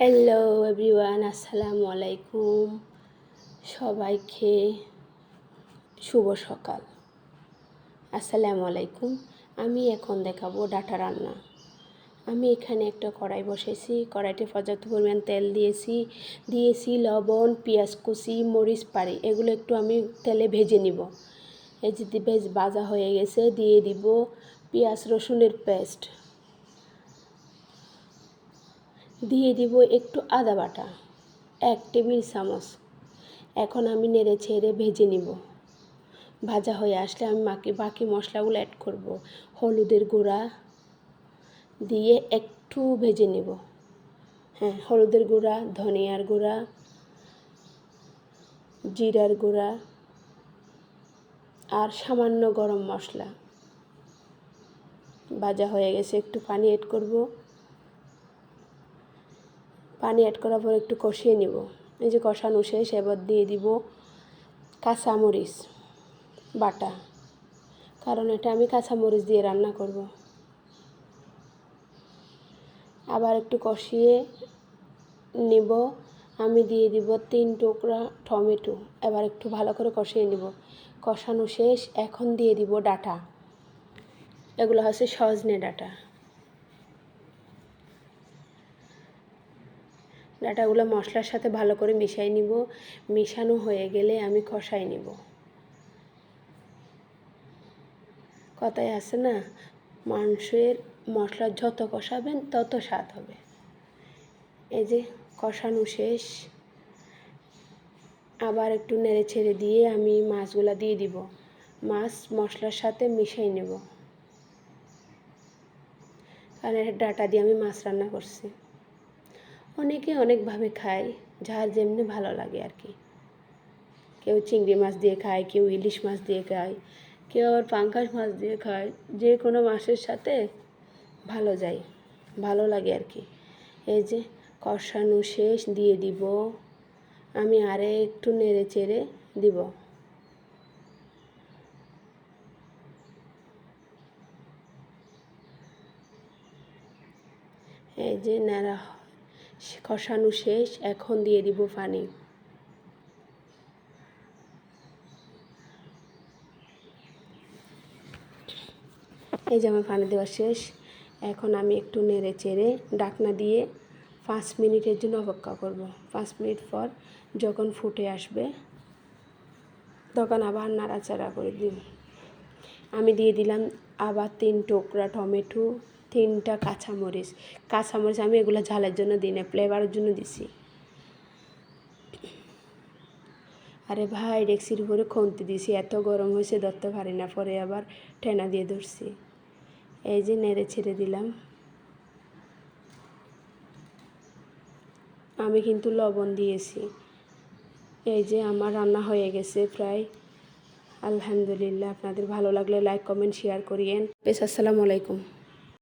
Hello everyone আসসালামু আলাইকুম সবাইকে শুভ সকাল। আসসালামু আলাইকুম। আমি এখন দেখাবো ডাটা রান্না। আমি এখানে একটা কড়াই বসেছি। কড়াইতে পর্যাপ্ত পরিমাণ তেল দিয়েছি। দিয়েছি লবণ, পেঁয়াজ কুচি, মরিচ পাড়ি। এগুলো একটু আমি তেলে ভেজে নিব। এই যে বেশ ভাজা হয়ে গেছে, দিয়ে দিব পেঁয়াজ রসুনের পেস্ট। দিয়ে দিব একটু আদা বাটা, এক টেবিল চামচ। এখন আমি নেড়ে ছেড়ে ভেজে নিব। ভাজা হয়ে আসলে আমি মাকে বাকি মশলাগুলো অ্যাড করব। হলুদের গুঁড়া দিয়ে একটু ভেজে নেব। হ্যাঁ হলুদের গুঁড়া, ধনিয়ার গুঁড়া, জিরার গুঁড়া আর সামান্য গরম মশলা। ভাজা হয়ে গেছে, একটু পানি অ্যাড করব। পানি অ্যাড করার পর একটু কষিয়ে নিব। এই যে কষানো শেষ, এবার দিয়ে দিব কাঁচামরিচ বাটা। কারণ এটা আমি কাঁচামরিচ দিয়ে রান্না করব। আবার একটু কষিয়ে নিব। আমি দিয়ে দিব তিন টুকরা টমেটো। এবার একটু ভালো করে কষিয়ে নিব। কষানো শেষ, এখন দিয়ে দিব ডাটা। এগুলো হচ্ছে সজনে ডাটা। ডাটাগুলো মশলার সাথে ভালো করে মিশাই নিব। মিশানো হয়ে গেলে আমি কষাই নিব। কথায় আছে না মাংসের মশলা যত কষাবেন তত স্বাদ হবে। এই যে কষানো শেষ। আবার একটু নেড়ে ছেড়ে দিয়ে আমি মাছগুলো দিয়ে দিব। মাছ মশলার সাথে মিশাই নেব। কারণ ডাটা দিয়ে আমি মাছ রান্না করছি। অনেকে অনেকভাবে খায় যার যেমনি ভালো লাগে আর কি। কেউ চিংড়ি মাছ দিয়ে খায়, কেউ ইলিশ মাছ দিয়ে খায়, কেউ আবার পাঙ্কাশ মাছ দিয়ে খায়, যে কোনো মাছের সাথে ভালো যায়, ভালো লাগে আর কি। এই যে কষানো শেষ দিয়ে দিব, আমি আরে একটু নেড়ে চেড়ে দিব। এই যে নাড়া কষানো শেষ, এখন দিয়ে দিব পানি। এই যে আমার পানি দেওয়া শেষ, এখন আমি একটু নেড়ে চেড়ে ডাকনা দিয়ে পাঁচ মিনিটের জন্য অপেক্ষা করব। পাঁচ মিনিট পর যখন ফুটে আসবে, তখন আবার নাড়াচাড়া করে দিই। আমি দিয়ে দিলাম আবার তিন টুকরা টমেটো তিনটা কাঁচামরিচ। কাঁচামরিচ আমি এগুলো ঝালের জন্য দিই না ফ্লেভারের জন্য দিছি। আরে ভাই, ডেক্সির উপরে খন্তি দিছি, এত গরম হয়েছে, ধরতে পারি না, পরে আবার টেনা দিয়ে ধরছি। এই যে নেড়ে ছেড়ে দিলাম। আমি কিন্তু লবণ দিয়েছি। এই যে আমার রান্না হয়ে গেছে প্রায়। আলহামদুলিল্লাহ, আপনাদের ভালো লাগলে লাইক কমেন্ট শেয়ার করিয়েন। বেশ, আসসালামু আলাইকুম।